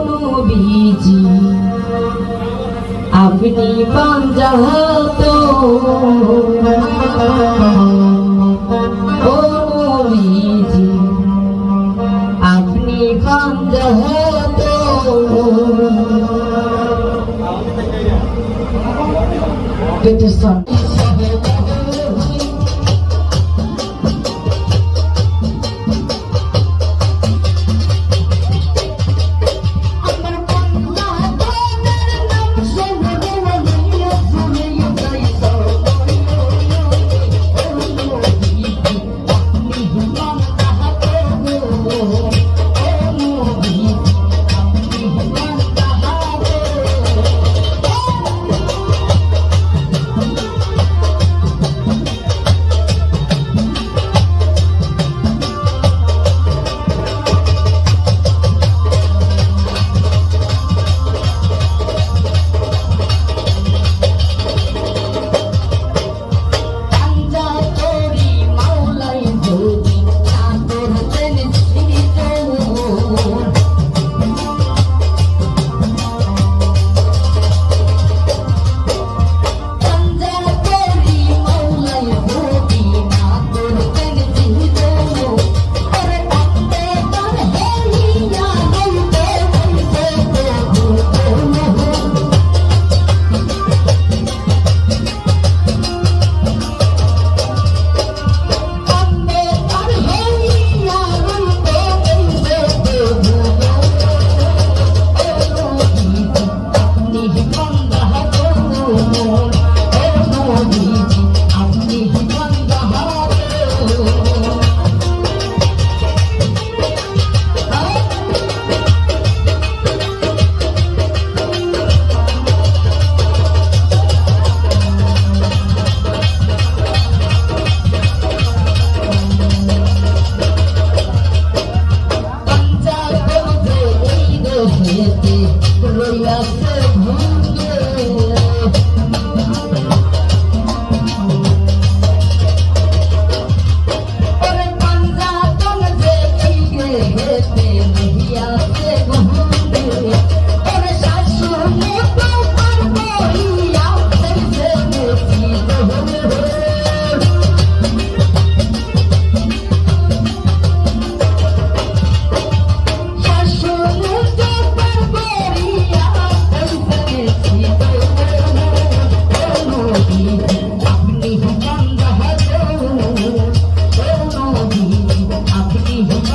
নবীজি আপনি পাঞ্জাত ও নবীজি আপনি পাঞ্জাত Peterson.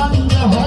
Hallelujah.